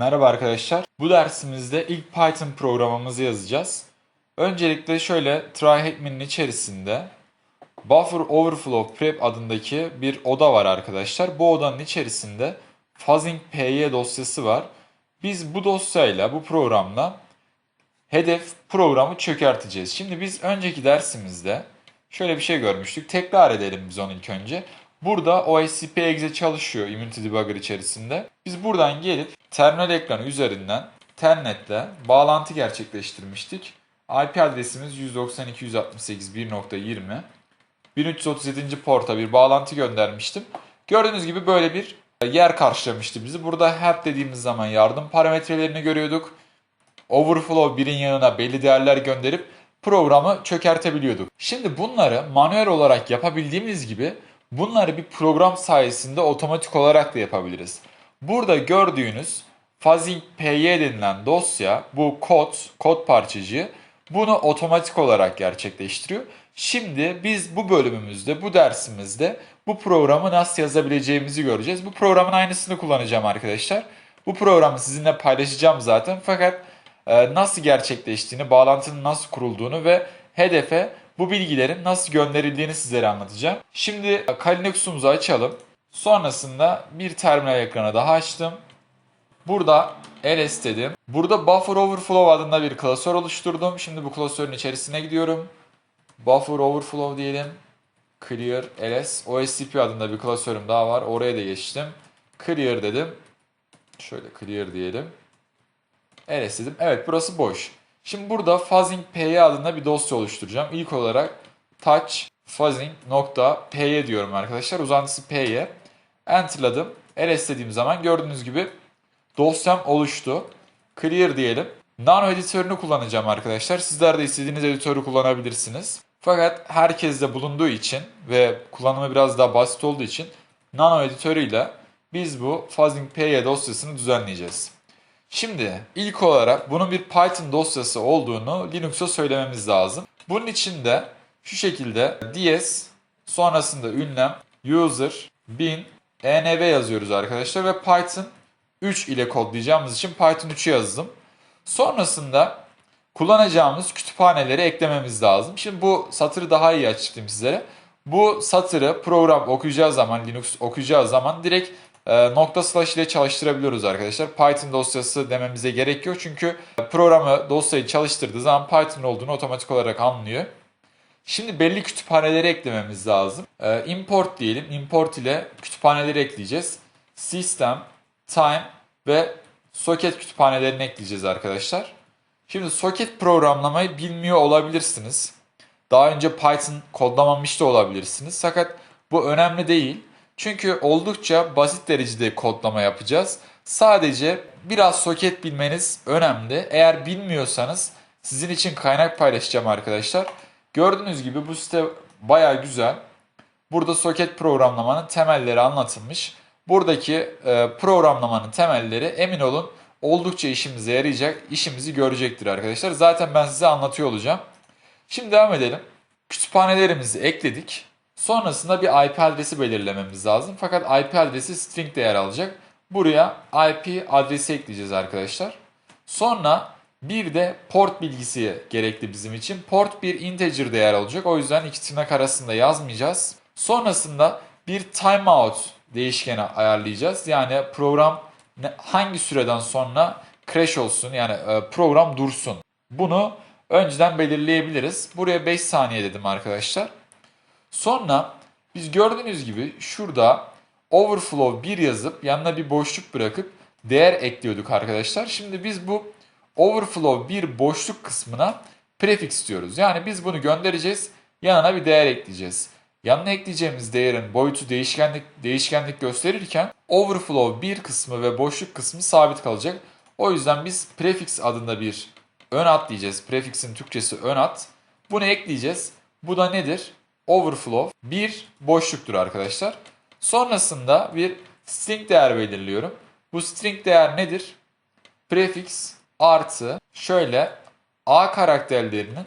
Merhaba arkadaşlar. Bu dersimizde ilk Python programımızı yazacağız. Öncelikle şöyle try içerisinde buffer overflow prep adındaki bir oda var arkadaşlar. Bu odanın içerisinde fuzzing.py dosyası var. Biz bu dosyayla, bu programla hedef programı çökerteceğiz. Şimdi biz önceki dersimizde şöyle bir şey görmüştük. Tekrar edelim biz onu ilk önce. Burada OSCP exe çalışıyor Immunity Debugger içerisinde. Biz buradan gelip terminal ekranı üzerinden telnetle bağlantı gerçekleştirmiştik. IP adresimiz 192.168.1.20 1337. porta bir bağlantı göndermiştim. Gördüğünüz gibi böyle bir yer karşılamıştı bizi. Burada help dediğimiz zaman yardım parametrelerini görüyorduk. Overflow birin yanına belli değerler gönderip programı çökertebiliyorduk. Şimdi bunları manuel olarak yapabildiğimiz gibi bunları bir program sayesinde otomatik olarak da yapabiliriz. Burada gördüğünüz fuzzing.py denilen dosya bu kod, kod parçacığı bunu otomatik olarak gerçekleştiriyor. Şimdi biz bu bölümümüzde, bu dersimizde bu programı nasıl yazabileceğimizi göreceğiz. Bu programın aynısını kullanacağım arkadaşlar. Bu programı sizinle paylaşacağım zaten. Fakat e, nasıl gerçekleştiğini, bağlantının nasıl kurulduğunu ve hedefe bu bilgilerin nasıl gönderildiğini sizlere anlatacağım. Şimdi Kali Linux'umuzu açalım. Sonrasında bir terminal ekranı daha açtım. Burada ls dedim. Burada buffer overflow adında bir klasör oluşturdum. Şimdi bu klasörün içerisine gidiyorum. Buffer overflow diyelim. Clear ls. OSCP adında bir klasörüm daha var. Oraya da geçtim. Clear dedim. Şöyle clear diyelim. ls dedim. Evet burası boş. Şimdi burada fuzzing.py adında bir dosya oluşturacağım. İlk olarak touch fuzzing.py diyorum arkadaşlar. Uzantısı py. Enter'ladım. ls dediğim zaman gördüğünüz gibi dosyam oluştu. Clear diyelim. Nano editörünü kullanacağım arkadaşlar. Sizler de istediğiniz editörü kullanabilirsiniz. Fakat herkeste bulunduğu için ve kullanımı biraz daha basit olduğu için Nano editörüyle biz bu fuzzing.py dosyasını düzenleyeceğiz. Şimdi ilk olarak bunun bir Python dosyası olduğunu Linux'a söylememiz lazım. Bunun için de şu şekilde ds sonrasında ünlem user bin env yazıyoruz arkadaşlar ve Python 3 ile kodlayacağımız için Python 3'ü yazdım. Sonrasında kullanacağımız kütüphaneleri eklememiz lazım. Şimdi bu satırı daha iyi açıklayayım sizlere. Bu satırı program okuyacağı zaman, Linux okuyacağı zaman direkt nokta slash ile çalıştırabiliyoruz arkadaşlar. Python dosyası dememize gerek yok çünkü programı dosyayı çalıştırdığı zaman Python olduğunu otomatik olarak anlıyor. Şimdi belli kütüphaneleri eklememiz lazım. E, import diyelim. Import ile kütüphaneleri ekleyeceğiz. System, time ve socket kütüphanelerini ekleyeceğiz arkadaşlar. Şimdi socket programlamayı bilmiyor olabilirsiniz. Daha önce Python kodlamamış da olabilirsiniz. Fakat bu önemli değil. Çünkü oldukça basit derecede kodlama yapacağız. Sadece biraz soket bilmeniz önemli. Eğer bilmiyorsanız sizin için kaynak paylaşacağım arkadaşlar. Gördüğünüz gibi bu site baya güzel. Burada soket programlamanın temelleri anlatılmış. Buradaki e, programlamanın temelleri emin olun oldukça işimize yarayacak, işimizi görecektir arkadaşlar. Zaten ben size anlatıyor olacağım. Şimdi devam edelim. Kütüphanelerimizi ekledik. Sonrasında bir IP adresi belirlememiz lazım. Fakat IP adresi string değer alacak. Buraya IP adresi ekleyeceğiz arkadaşlar. Sonra bir de port bilgisi gerekli bizim için. Port bir integer değer olacak. O yüzden iki tırnak arasında yazmayacağız. Sonrasında bir timeout değişkeni ayarlayacağız. Yani program hangi süreden sonra crash olsun yani program dursun. Bunu önceden belirleyebiliriz. Buraya 5 saniye dedim arkadaşlar. Sonra biz gördüğünüz gibi şurada overflow 1 yazıp yanına bir boşluk bırakıp değer ekliyorduk arkadaşlar. Şimdi biz bu overflow 1 boşluk kısmına prefix diyoruz. Yani biz bunu göndereceğiz. Yanına bir değer ekleyeceğiz. Yanına ekleyeceğimiz değerin boyutu değişkenlik değişkenlik gösterirken overflow 1 kısmı ve boşluk kısmı sabit kalacak. O yüzden biz prefix adında bir ön at diyeceğiz. Prefix'in Türkçesi ön at. Bunu ekleyeceğiz. Bu da nedir? Overflow bir boşluktur arkadaşlar. Sonrasında bir string değer belirliyorum. Bu string değer nedir? Prefix artı şöyle a karakterlerinin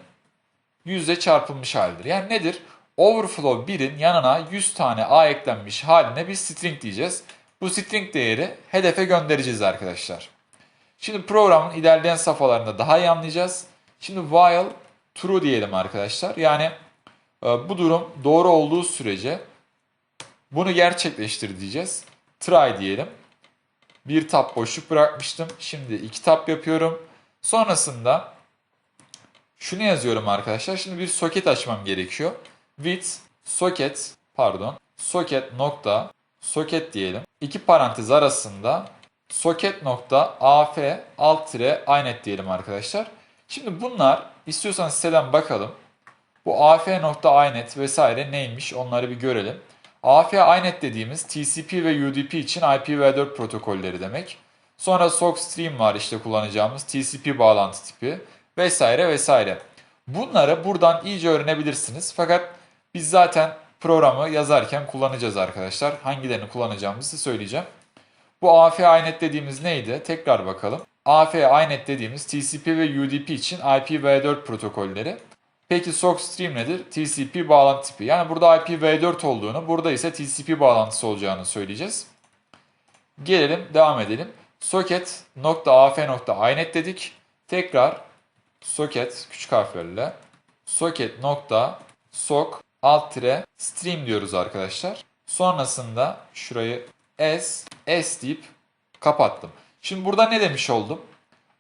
yüzde çarpılmış halidir. Yani nedir? Overflow 1'in yanına 100 tane a eklenmiş haline bir string diyeceğiz. Bu string değeri hedefe göndereceğiz arkadaşlar. Şimdi programın ilerleyen safhalarında daha iyi anlayacağız. Şimdi while true diyelim arkadaşlar. Yani bu durum doğru olduğu sürece bunu gerçekleştir diyeceğiz. Try diyelim. Bir tab boşluk bırakmıştım. Şimdi iki tab yapıyorum. Sonrasında şunu yazıyorum arkadaşlar. Şimdi bir soket açmam gerekiyor. With socket pardon socket nokta socket diyelim. İki parantez arasında socket nokta af alt tire inet diyelim arkadaşlar. Şimdi bunlar istiyorsanız siteden bakalım. Bu af nokta inet vesaire neymiş onları bir görelim. AF inet dediğimiz TCP ve UDP için IPv4 protokolleri demek. Sonra SOC stream var işte kullanacağımız TCP bağlantı tipi vesaire vesaire. Bunları buradan iyice öğrenebilirsiniz. Fakat biz zaten programı yazarken kullanacağız arkadaşlar. Hangilerini kullanacağımızı söyleyeceğim. Bu AF inet dediğimiz neydi? Tekrar bakalım. AF inet dediğimiz TCP ve UDP için IPv4 protokolleri. Peki SOC stream nedir? TCP bağlantı tipi. Yani burada IPv4 olduğunu, burada ise TCP bağlantısı olacağını söyleyeceğiz. Gelelim, devam edelim. Socket.af.inet dedik. Tekrar socket küçük harflerle socket.soc alt tire stream diyoruz arkadaşlar. Sonrasında şurayı s s deyip kapattım. Şimdi burada ne demiş oldum?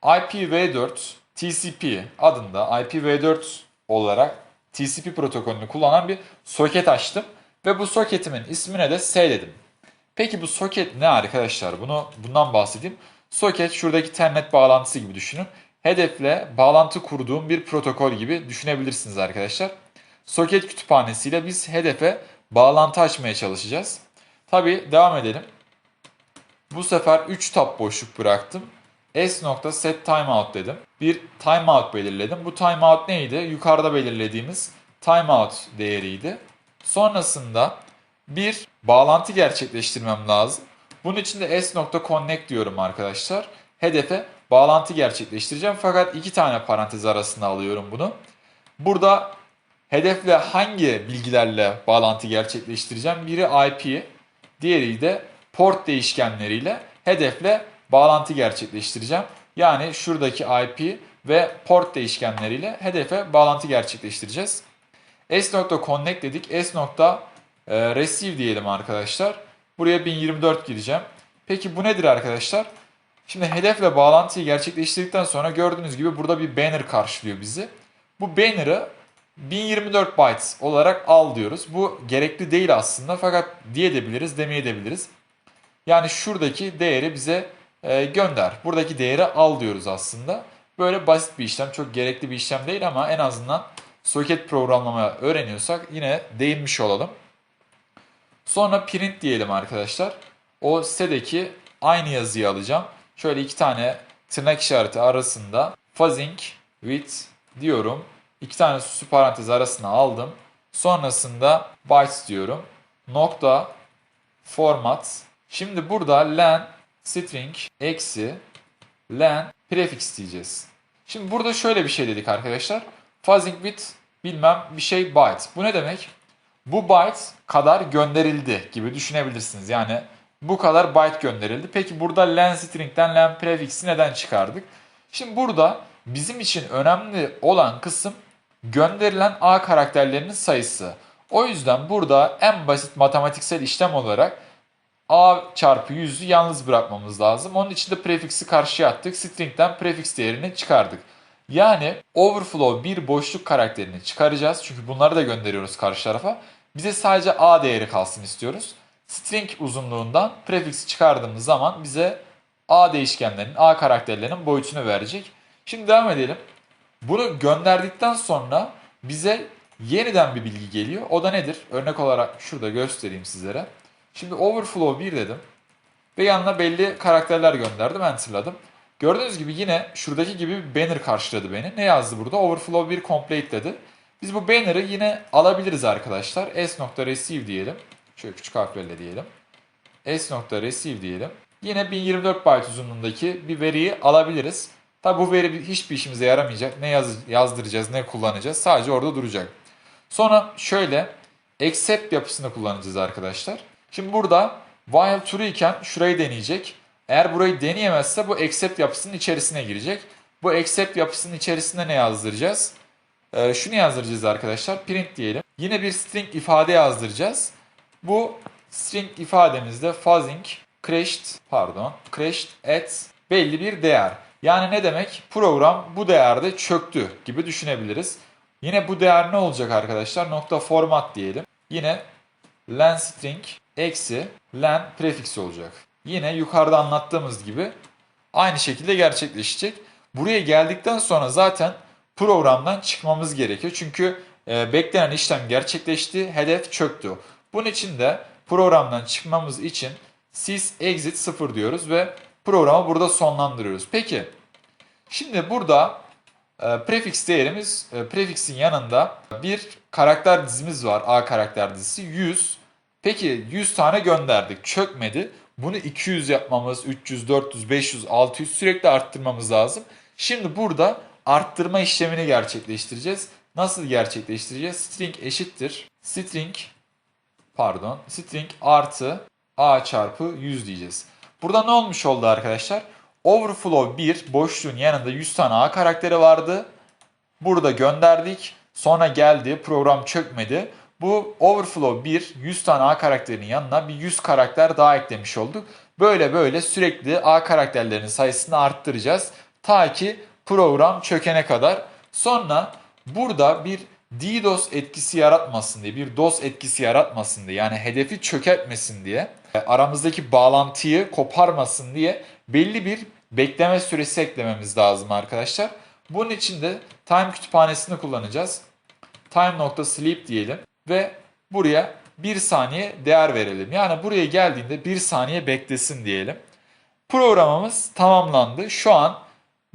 IPv4 TCP adında IPv4 olarak TCP protokolünü kullanan bir soket açtım ve bu soketimin ismine de S dedim. Peki bu soket ne arkadaşlar? Bunu bundan bahsedeyim. Soket şuradaki telnet bağlantısı gibi düşünün. Hedefle bağlantı kurduğum bir protokol gibi düşünebilirsiniz arkadaşlar. Soket kütüphanesiyle biz hedefe bağlantı açmaya çalışacağız. Tabi devam edelim. Bu sefer 3 tab boşluk bıraktım. S.set timeout dedim. Bir timeout belirledim. Bu timeout neydi? Yukarıda belirlediğimiz timeout değeriydi. Sonrasında bir bağlantı gerçekleştirmem lazım. Bunun için de s.connect diyorum arkadaşlar. Hedefe bağlantı gerçekleştireceğim. Fakat iki tane parantez arasında alıyorum bunu. Burada hedefle hangi bilgilerle bağlantı gerçekleştireceğim? Biri IP, diğeri de port değişkenleriyle hedefle bağlantı gerçekleştireceğim. Yani şuradaki IP ve port değişkenleriyle hedefe bağlantı gerçekleştireceğiz. S.connect dedik. S.receive diyelim arkadaşlar. Buraya 1024 gireceğim. Peki bu nedir arkadaşlar? Şimdi hedefle bağlantıyı gerçekleştirdikten sonra gördüğünüz gibi burada bir banner karşılıyor bizi. Bu banner'ı 1024 bytes olarak al diyoruz. Bu gerekli değil aslında fakat diyebiliriz, demeyebiliriz. Yani şuradaki değeri bize e, gönder. Buradaki değeri al diyoruz aslında. Böyle basit bir işlem, çok gerekli bir işlem değil ama en azından soket programlama öğreniyorsak yine değinmiş olalım. Sonra print diyelim arkadaşlar. O sitedeki aynı yazıyı alacağım. Şöyle iki tane tırnak işareti arasında fuzzing with diyorum. İki tane süslü parantez arasına aldım. Sonrasında bytes diyorum. Nokta format. Şimdi burada len string eksi len prefix diyeceğiz. Şimdi burada şöyle bir şey dedik arkadaşlar. Fuzzing with bilmem bir şey byte. Bu ne demek? Bu byte kadar gönderildi gibi düşünebilirsiniz. Yani bu kadar byte gönderildi. Peki burada len string'den len prefix'i neden çıkardık? Şimdi burada bizim için önemli olan kısım gönderilen A karakterlerinin sayısı. O yüzden burada en basit matematiksel işlem olarak A çarpı 100'ü yalnız bırakmamız lazım. Onun için de prefiksi karşıya attık. String'den prefix değerini çıkardık. Yani overflow bir boşluk karakterini çıkaracağız. Çünkü bunları da gönderiyoruz karşı tarafa. Bize sadece A değeri kalsın istiyoruz. String uzunluğundan prefiksi çıkardığımız zaman bize A değişkenlerinin, A karakterlerinin boyutunu verecek. Şimdi devam edelim. Bunu gönderdikten sonra bize yeniden bir bilgi geliyor. O da nedir? Örnek olarak şurada göstereyim sizlere. Şimdi overflow 1 dedim. Ve yanına belli karakterler gönderdim, enterladım. Gördüğünüz gibi yine şuradaki gibi bir banner karşıladı beni. Ne yazdı burada? Overflow 1 complete dedi. Biz bu banner'ı yine alabiliriz arkadaşlar. s.receive diyelim. Şöyle küçük harflerle diyelim. s.receive diyelim. Yine 1024 byte uzunluğundaki bir veriyi alabiliriz. Tabi bu veri hiçbir işimize yaramayacak. Ne yaz, yazdıracağız ne kullanacağız. Sadece orada duracak. Sonra şöyle accept yapısını kullanacağız arkadaşlar. Şimdi burada while true iken şurayı deneyecek. Eğer burayı deneyemezse bu accept yapısının içerisine girecek. Bu accept yapısının içerisinde ne yazdıracağız? Ee, şunu yazdıracağız arkadaşlar. Print diyelim. Yine bir string ifade yazdıracağız. Bu string ifademizde fuzzing crashed pardon crashed at belli bir değer. Yani ne demek? Program bu değerde çöktü gibi düşünebiliriz. Yine bu değer ne olacak arkadaşlar? Nokta format diyelim. Yine len string eksi len prefix olacak. Yine yukarıda anlattığımız gibi aynı şekilde gerçekleşecek. Buraya geldikten sonra zaten programdan çıkmamız gerekiyor. Çünkü e, beklenen işlem gerçekleşti, hedef çöktü. Bunun için de programdan çıkmamız için sys exit 0 diyoruz ve programı burada sonlandırıyoruz. Peki şimdi burada e, prefix değerimiz e, prefixin yanında bir karakter dizimiz var. A karakter dizisi 100. Peki 100 tane gönderdik. Çökmedi. Bunu 200 yapmamız, 300, 400, 500, 600 sürekli arttırmamız lazım. Şimdi burada arttırma işlemini gerçekleştireceğiz. Nasıl gerçekleştireceğiz? String eşittir. String pardon string artı a çarpı 100 diyeceğiz. Burada ne olmuş oldu arkadaşlar? Overflow 1 boşluğun yanında 100 tane a karakteri vardı. Burada gönderdik. Sonra geldi program çökmedi. Bu overflow 1 100 tane A karakterinin yanına bir 100 karakter daha eklemiş olduk. Böyle böyle sürekli A karakterlerinin sayısını arttıracağız. Ta ki program çökene kadar. Sonra burada bir DDoS etkisi yaratmasın diye, bir DOS etkisi yaratmasın diye yani hedefi çökertmesin diye, aramızdaki bağlantıyı koparmasın diye belli bir bekleme süresi eklememiz lazım arkadaşlar. Bunun için de time kütüphanesini kullanacağız. Time.sleep diyelim ve buraya 1 saniye değer verelim. Yani buraya geldiğinde 1 saniye beklesin diyelim. Programımız tamamlandı. Şu an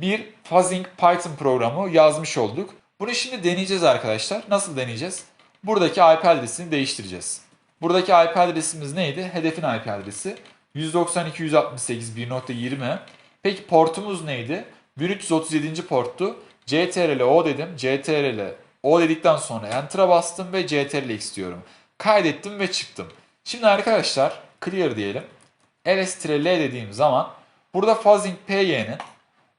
bir fuzzing Python programı yazmış olduk. Bunu şimdi deneyeceğiz arkadaşlar. Nasıl deneyeceğiz? Buradaki IP adresini değiştireceğiz. Buradaki IP adresimiz neydi? Hedefin IP adresi 192.168.1.20. Peki portumuz neydi? 1337. porttu. CTRL O dedim. CTRL O dedikten sonra Enter'a bastım ve CTRL X diyorum. Kaydettim ve çıktım. Şimdi arkadaşlar clear diyelim. ls-l dediğim zaman burada fuzzing py'nin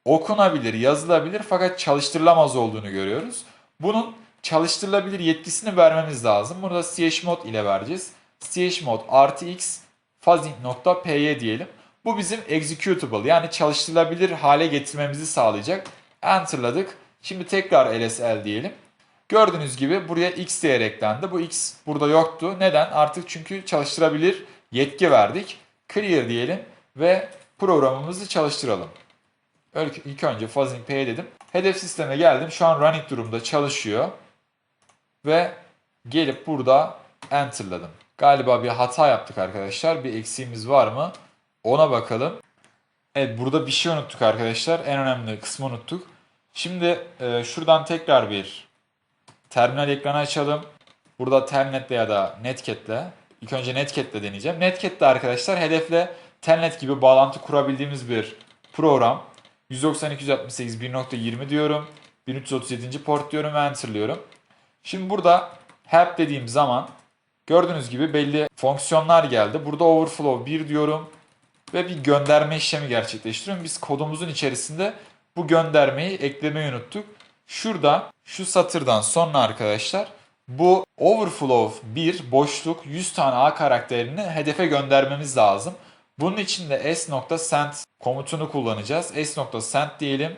okunabilir, yazılabilir fakat çalıştırılamaz olduğunu görüyoruz. Bunun çalıştırılabilir yetkisini vermemiz lazım. Bunu da chmod ile vereceğiz. chmod artı x fuzzing.py diyelim. Bu bizim executable yani çalıştırılabilir hale getirmemizi sağlayacak. Enter'ladık. Şimdi tekrar lsl diyelim. Gördüğünüz gibi buraya x değer eklendi. Bu x burada yoktu. Neden? Artık çünkü çalıştırabilir yetki verdik. Clear diyelim ve programımızı çalıştıralım. İlk önce fuzzing pay dedim. Hedef sisteme geldim. Şu an running durumda çalışıyor. Ve gelip burada enter'ladım. Galiba bir hata yaptık arkadaşlar. Bir eksiğimiz var mı? Ona bakalım. Evet burada bir şey unuttuk arkadaşlar. En önemli kısmı unuttuk. Şimdi e, şuradan tekrar bir terminal ekranı açalım. Burada telnetle ya da netcatle. İlk önce netcatle deneyeceğim. Netcatle arkadaşlar hedefle telnet gibi bağlantı kurabildiğimiz bir program. 192.168.1.20 diyorum. 1337. port diyorum ve enter'lıyorum. Şimdi burada help dediğim zaman gördüğünüz gibi belli fonksiyonlar geldi. Burada overflow 1 diyorum ve bir gönderme işlemi gerçekleştiriyorum. Biz kodumuzun içerisinde bu göndermeyi eklemeyi unuttuk. Şurada şu satırdan sonra arkadaşlar bu overflow 1 boşluk 100 tane A karakterini hedefe göndermemiz lazım. Bunun için de s.send komutunu kullanacağız. s.send diyelim.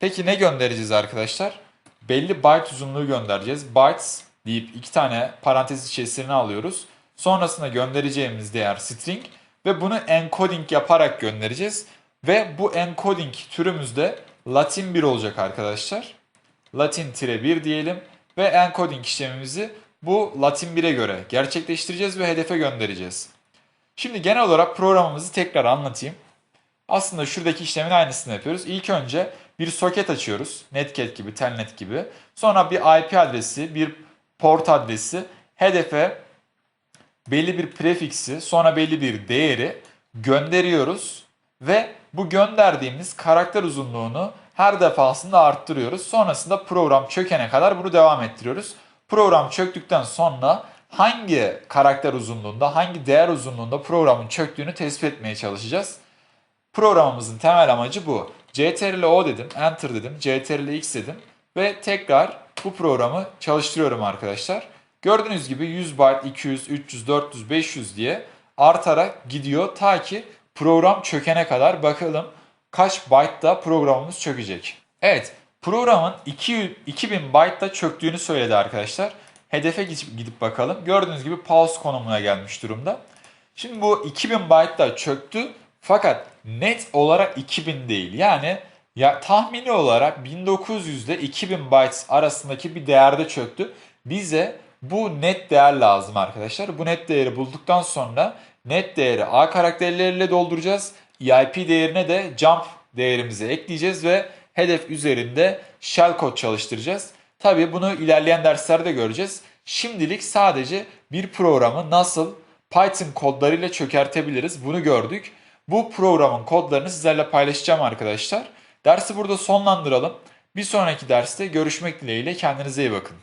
Peki ne göndereceğiz arkadaşlar? Belli byte uzunluğu göndereceğiz. Bytes deyip iki tane parantez içerisine alıyoruz. Sonrasında göndereceğimiz değer string ve bunu encoding yaparak göndereceğiz. Ve bu encoding türümüzde Latin 1 olacak arkadaşlar. Latin-1 diyelim ve encoding işlemimizi bu Latin 1'e göre gerçekleştireceğiz ve hedefe göndereceğiz. Şimdi genel olarak programımızı tekrar anlatayım. Aslında şuradaki işlemin aynısını yapıyoruz. İlk önce bir soket açıyoruz. Netcat gibi, telnet gibi. Sonra bir IP adresi, bir port adresi, hedefe belli bir prefiksi, sonra belli bir değeri gönderiyoruz ve bu gönderdiğimiz karakter uzunluğunu her defasında arttırıyoruz. Sonrasında program çökene kadar bunu devam ettiriyoruz. Program çöktükten sonra hangi karakter uzunluğunda, hangi değer uzunluğunda programın çöktüğünü tespit etmeye çalışacağız. Programımızın temel amacı bu. CTRL-O dedim, Enter dedim, CTRL-X dedim ve tekrar bu programı çalıştırıyorum arkadaşlar. Gördüğünüz gibi 100 byte, 200, 300, 400, 500 diye artarak gidiyor ta ki program çökene kadar bakalım kaç byte'da programımız çökecek. Evet, programın 200, 2000 byte'da çöktüğünü söyledi arkadaşlar. Hedefe gidip bakalım. Gördüğünüz gibi pause konumuna gelmiş durumda. Şimdi bu 2000 byte'da çöktü fakat net olarak 2000 değil. Yani ya tahmini olarak 1900 ile 2000 bytes arasındaki bir değerde çöktü. Bize bu net değer lazım arkadaşlar. Bu net değeri bulduktan sonra net değeri A karakterleriyle dolduracağız. EIP değerine de jump değerimizi ekleyeceğiz ve hedef üzerinde shell kod çalıştıracağız. Tabii bunu ilerleyen derslerde göreceğiz. Şimdilik sadece bir programı nasıl Python kodlarıyla çökertebiliriz bunu gördük. Bu programın kodlarını sizlerle paylaşacağım arkadaşlar. Dersi burada sonlandıralım. Bir sonraki derste görüşmek dileğiyle kendinize iyi bakın.